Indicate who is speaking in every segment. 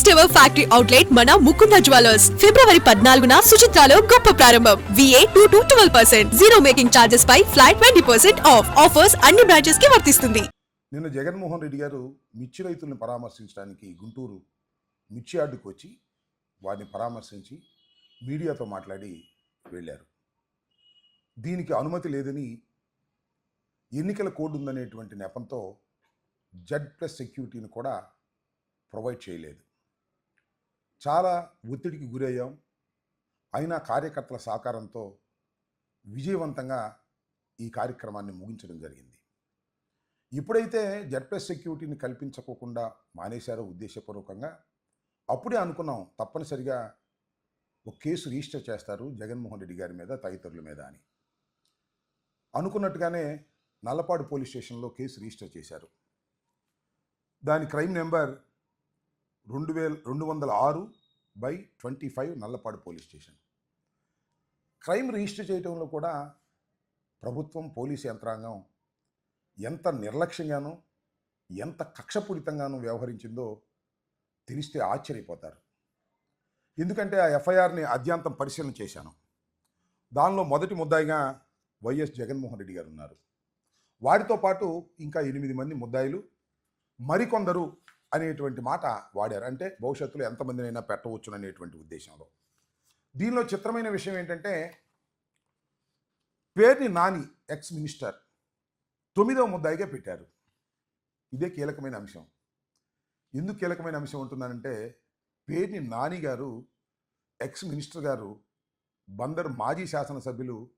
Speaker 1: First ever factory outlet మన Mukunda jewellers. ఫిబ్రవరి పద్నాలుగున సుచిత్రాలో గొప్ప ప్రారంభం. VA two to twelve percent zero making charges pi flat twenty percent off offers అన్ని బ్రాంచెస్కి వర్తిస్తుంది.
Speaker 2: నిన్న జగన్మోహన్ రెడ్డి గారు మిర్చి రైతులను పరామర్శించడానికి గుంటూరు మిర్చి యార్డుకు వచ్చి వారిని పరామర్శించి మీడియాతో మాట్లాడి వెళ్ళారు. దీనికి అనుమతి లేదని ఎన్నికల కోడ్ ఉందనేటువంటి నెపంతో జడ్ ప్లస్ సెక్యూరిటీని కూడా ప్రొవైడ్ చేయలేదు. చాలా ఒత్తిడికి గురయ్యాం. అయినా కార్యకర్తల సహకారంతో విజయవంతంగా ఈ కార్యక్రమాన్ని ముగించడం జరిగింది. ఇప్పుడైతే జడ్ప్లస్ సెక్యూరిటీని కల్పించకోకుండా మానేశారో ఉద్దేశపూర్వకంగా అప్పుడే అనుకున్నాం తప్పనిసరిగా ఒక కేసు రిజిస్టర్ చేస్తారు జగన్మోహన్ రెడ్డి గారి మీద తదితరుల మీద అని. అనుకున్నట్టుగానే నల్లపాడు పోలీస్ స్టేషన్లో కేసు రిజిస్టర్ చేశారు. దాని క్రైమ్ నెంబర్ రెండు వేల రెండు వందల ఆరు by twenty five Nallapadu police station. Crime register చేయడంలో కూడా ప్రభుత్వం పోలీసు యంత్రాంగం ఎంత నిర్లక్ష్యంగానూ ఎంత కక్షపూరితంగానూ వ్యవహరించిందో తెలిస్తే ఆశ్చర్యపోతారు. ఎందుకంటే ఆ ఎఫ్ఐఆర్ని అద్యాంతం పరిశీలన చేశాను. దానిలో మొదటి ముద్దాయిగా వైఎస్ జగన్మోహన్ రెడ్డి గారు ఉన్నారు. వారితో పాటు ఇంకా ఎనిమిది మంది ముద్దాయిలు మరికొందరు అనేటువంటి మాట వాడారు. అంటే భవిష్యత్తులో ఎంతమందినైనా పెట్టవచ్చు అనేటువంటి ఉద్దేశంలో. దీనిలో చిత్రమైన విషయం ఏంటంటే పేర్ని నాని ఎక్స్ మినిస్టర్ తొమ్మిదవ ముద్దాయిగా పెట్టారు. ఇదే కీలకమైన అంశం. ఎందుకు కీలకమైన అంశం ఉంటున్నానంటే పేర్ని నాని గారు ఎక్స్ మినిస్టర్ గారు బందర్ మాజీ శాసనసభ్యులు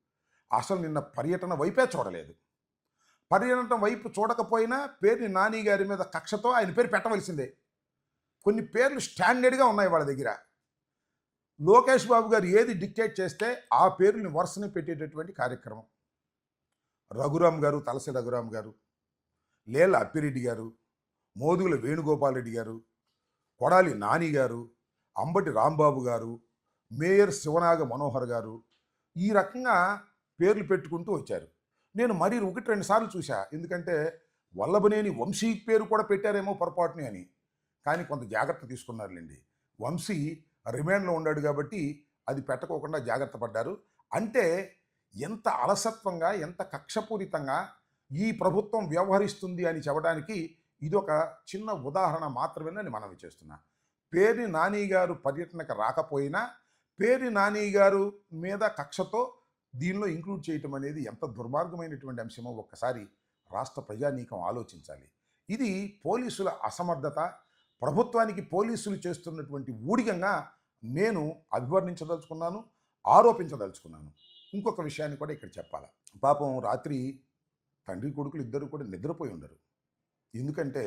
Speaker 2: అసలు నిన్న పర్యటన వైపే చూడలేదు. పర్యటన వైపు చూడకపోయినా పేరుని నాని గారి మీద కక్షతో ఆయన పేరు పెట్టవలసిందే. కొన్ని పేర్లు స్టాండర్డ్గా ఉన్నాయి వాళ్ళ దగ్గర. లోకేష్ బాబు గారు ఏది డిక్టేట్ చేస్తే ఆ పేరుని వరుసని పెట్టేటటువంటి కార్యక్రమం. రఘురామ్ గారు తలసి రఘురామ్ గారు లేల అప్పిరెడ్డి గారు మోదుగుల వేణుగోపాల్ రెడ్డి గారు కొడాలి నాని గారు అంబటి రాంబాబు గారు మేయర్ శివనాగ మనోహర్ గారు ఈ రకంగా పేర్లు పెట్టుకుంటూ వచ్చారు. నేను మరీ ఒకటి రెండు సార్లు చూశా. ఎందుకంటే వల్లభనేని వంశీ పేరు కూడా పెట్టారేమో పొరపాటుని అని. కానీ కొంత జాగ్రత్త తీసుకున్నారులేండి. వంశీ రిమాండ్లో ఉన్నాడు కాబట్టి అది పెట్టకోకుండా జాగ్రత్త పడ్డారు. అంటే ఎంత అలసత్వంగా ఎంత కక్షపూరితంగా ఈ ప్రభుత్వం వ్యవహరిస్తుంది అని చెప్పడానికి ఇది ఒక చిన్న ఉదాహరణ మాత్రమేనని మనవి చేస్తున్నా. పేరు నాని గారు పర్యటనకు రాకపోయినా పేరు నాని గారు మీద కక్షతో దీనిలో ఇంక్లూడ్ చేయటం అనేది ఎంత దుర్మార్గమైనటువంటి అంశమో ఒక్కసారి రాష్ట్ర ప్రజానీకం ఆలోచించాలి. ఇది పోలీసుల అసమర్థత ప్రభుత్వానికి పోలీసులు చేస్తున్నటువంటి ఊడిగంగా నేను అభివర్ణించదలుచుకున్నాను ఆరోపించదలుచుకున్నాను. ఇంకొక విషయాన్ని కూడా ఇక్కడ చెప్పాలి. పాపం రాత్రి తండ్రి కొడుకులు ఇద్దరు కూడా నిద్రపోయి ఉండరు. ఎందుకంటే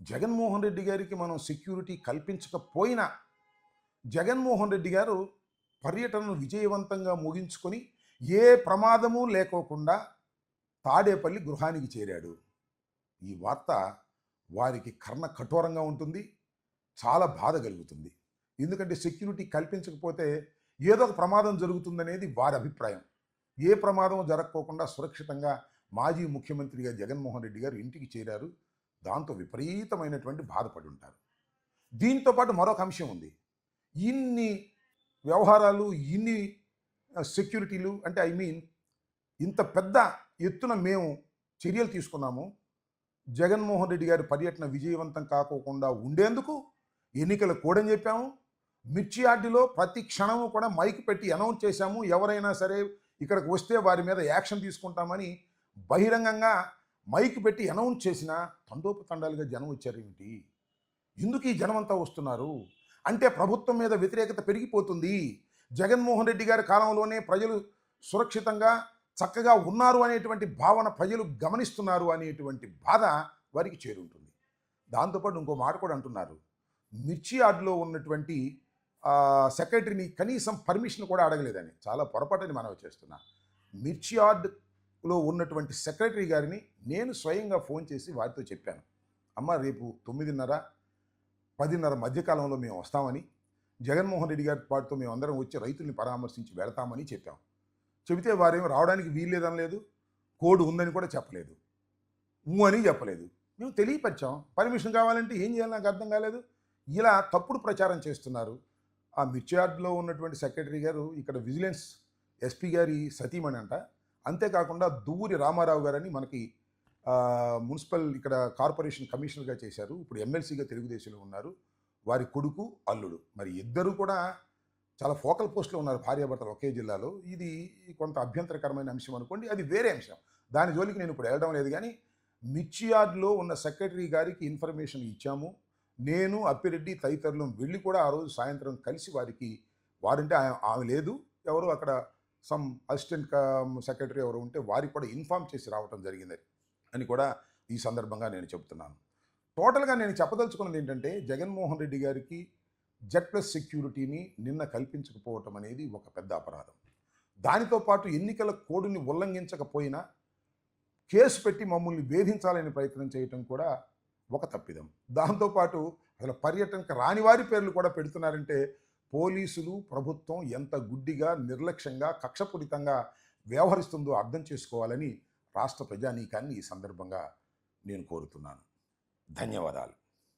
Speaker 2: జగన్మోహన్ రెడ్డి గారికి మనం సెక్యూరిటీ కల్పించకపోయినా జగన్మోహన్ రెడ్డి గారు పర్యటనను విజయవంతంగా ముగించుకొని ఏ ప్రమాదము లేకోకుండా తాడేపల్లి గృహానికి చేరాడు. ఈ వార్త వారికి కర్ణ కఠోరంగా ఉంటుంది చాలా బాధ కలుగుతుంది. ఎందుకంటే సెక్యూరిటీ కల్పించకపోతే ఏదో ఒక ప్రమాదం జరుగుతుందనేది వారి అభిప్రాయం. ఏ ప్రమాదం జరగకోకుండా సురక్షితంగా మాజీ ముఖ్యమంత్రిగా జగన్మోహన్ రెడ్డి గారు ఇంటికి చేరారు. దాంతో విపరీతమైనటువంటి బాధపడి ఉంటారు. దీంతో పాటు మరొక అంశం ఉంది. ఇన్ని వ్యవహారాలు ఇన్ని సెక్యూరిటీలు అంటే ఐ మీన్ ఇంత పెద్ద ఎత్తున మేము చర్యలు తీసుకున్నాము. జగన్మోహన్ రెడ్డి గారి పర్యటన విజయవంతం కాకోకుండా ఉండేందుకు ఎన్నికలు కోడని చెప్పాము. మిర్చి ఆర్డీలో ప్రతి క్షణము కూడా మైక్ పెట్టి అనౌన్స్ చేశాము. ఎవరైనా సరే ఇక్కడికి వస్తే వారి మీద యాక్షన్ తీసుకుంటామని బహిరంగంగా మైక్ పెట్టి అనౌన్స్ చేసిన తండోపతండాలుగా జనం వచ్చారేమిటి ఎందుకు ఈ జనమంతా వస్తున్నారు? అంటే ప్రభుత్వం మీద వ్యతిరేకత పెరిగిపోతుంది. జగన్మోహన్ రెడ్డి గారి కాలంలోనే ప్రజలు సురక్షితంగా చక్కగా ఉన్నారు అనేటువంటి భావన ప్రజలు గమనిస్తున్నారు అనేటువంటి బాధ వారికి చేరుంటుంది. దాంతోపాటు ఇంకో మాట కూడా అంటున్నారు. మిర్చి యార్డులో ఉన్నటువంటి సెక్రటరీని కనీసం పర్మిషన్ కూడా అడగలేదని. చాలా పొరపాటుని మనం చేస్తున్నా. మిర్చి యార్డులో ఉన్నటువంటి సెక్రటరీ గారిని నేను స్వయంగా ఫోన్ చేసి వారితో చెప్పాను. అమ్మ రేపు తొమ్మిదిన్నర పదిన్నర మధ్యకాలంలో మేము వస్తామని జగన్మోహన్ రెడ్డి గారి పాటుతో మేము అందరం వచ్చి రైతుల్ని పరామర్శించి వెళతామని చెప్పాం. చెబితే వారేమో రావడానికి వీల్లేదనలేదు కోడ్ ఉందని కూడా చెప్పలేదు. ఊ అని చెప్పలేదు. మేము తెలియపరిచాం. పర్మిషన్ కావాలంటే ఏం చేయాలి నాకు అర్థం కాలేదు. ఇలా తప్పుడు ప్రచారం చేస్తున్నారు. ఆ మిర్చియార్డ్లో ఉన్నటువంటి సెక్రటరీ గారు ఇక్కడ విజిలెన్స్ ఎస్పీ గారి సతీమణి అంట అంతేకాకుండా దువ్వూరి రామారావు గారని మనకి మున్సిపల్ ఇక్కడ కార్పొరేషన్ కమిషనర్గా చేశారు. ఇప్పుడు ఎమ్మెల్సీగా తెలుగుదేశంలో ఉన్నారు. వారి కొడుకు అల్లుడు. మరి ఇద్దరు కూడా చాలా ఫోకల్ పోస్ట్లో ఉన్నారు భార్యాభర్తలు ఒకే జిల్లాలో. ఇది కొంత అభ్యంతరకరమైన అంశం అనుకోండి. అది వేరే అంశం. దాని జోలికి నేను ఇప్పుడు వెళ్ళడం లేదు కానీ మిర్చియార్డ్లో ఉన్న సెక్రటరీ గారికి ఇన్ఫర్మేషన్ ఇచ్చాము. నేను అప్పిరెడ్డి తదితరులు వెళ్ళి కూడా ఆ రోజు సాయంత్రం కలిసి వారికి వారంటే ఆమె- ఆమె లేదు. ఎవరు అక్కడ సమ్ అసిస్టెంట్ సెక్రటరీ ఎవరు ఉంటే వారికి కూడా ఇన్ఫామ్ చేసి రావటం జరిగింది అని కూడా ఈ సందర్భంగా నేను చెబుతున్నాను. టోటల్గా నేను చెప్పదలుచుకున్నది ఏంటంటే జగన్మోహన్ రెడ్డి గారికి జెడ్ ప్లస్ సెక్యూరిటీని నిన్న కల్పించకపోవటం అనేది ఒక పెద్ద అపరాధం. దానితో పాటు ఎన్నికల కోడ్ని ఉల్లంఘించకపోయినా కేసు పెట్టి మమ్మల్ని వేధించాలని ప్రయత్నం చేయటం కూడా ఒక తప్పిదం. దాంతోపాటు అసలు పర్యటనకు రాని వారి పేర్లు కూడా పెడుతున్నారంటే పోలీసులు ప్రభుత్వం ఎంత గుడ్డిగా నిర్లక్ష్యంగా కక్షపూరితంగా వ్యవహరిస్తుందో అర్థం చేసుకోవాలని రాష్ట్ర ప్రజానీకాన్ని ఈ సందర్భంగా నేను కోరుతున్నాను. ధన్యవాదాలు.